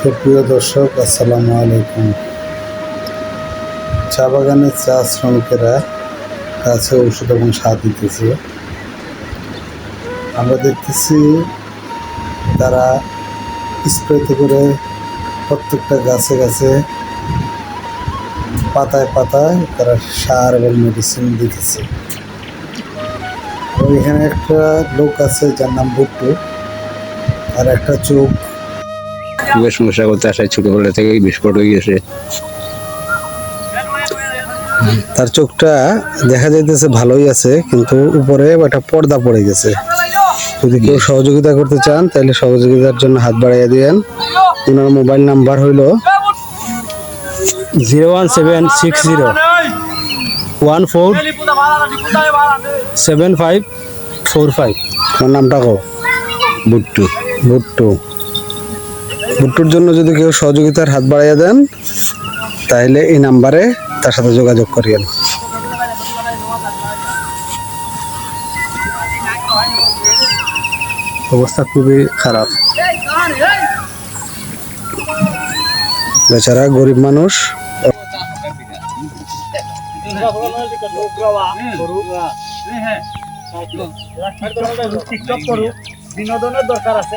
সুপ্রিয় দর্শক, আসসালামু আলাইকুম। চা বাগানের চা শ্রমিকেরা গাছে ঔষধ এবং সার দিতেছে। আমরা দেখতেছি তারা স্প্রেতে করে প্রত্যেকটা গাছে গাছে পাতায় পাতায় তারা সার এবং মেডিসিন দিতেছে। এখানে একটা লোক আছে যার নাম বুট্টু। আর একটা চোখ খুবই সমস্যা করতে আসে ছোটবেলা থেকেই বিস্ফোট হয়ে গেছে। তার চোখটা দেখা যাইতেছে ভালোই আছে কিন্তু উপরে একটা পর্দা পড়ে গেছে। যদি কেউ সহযোগিতা করতে চান তাহলে সহযোগিতার জন্য হাত বাড়াইয়া দিবেন ওনার মোবাইল নাম্বার হইল zero one seven six zero one four seven five four five. আমার নামটা কো বুট্টু। ভুট্টু ভুট্টুর জন্য যদি কেউ সহযোগিতার হাত বাড়াইয়া দেন তাহলে এই নাম্বারে তার সাথে যোগাযোগ করিয়েন। অবস্থা খুবই খারাপ। বেচারা গরিব মানুষ। বিনোদনের দরকার আছে।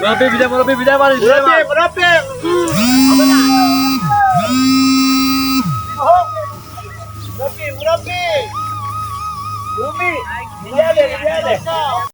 বিদায় মারি রবি রবি রবি রবি রবি বিদায় দে বিদায় দে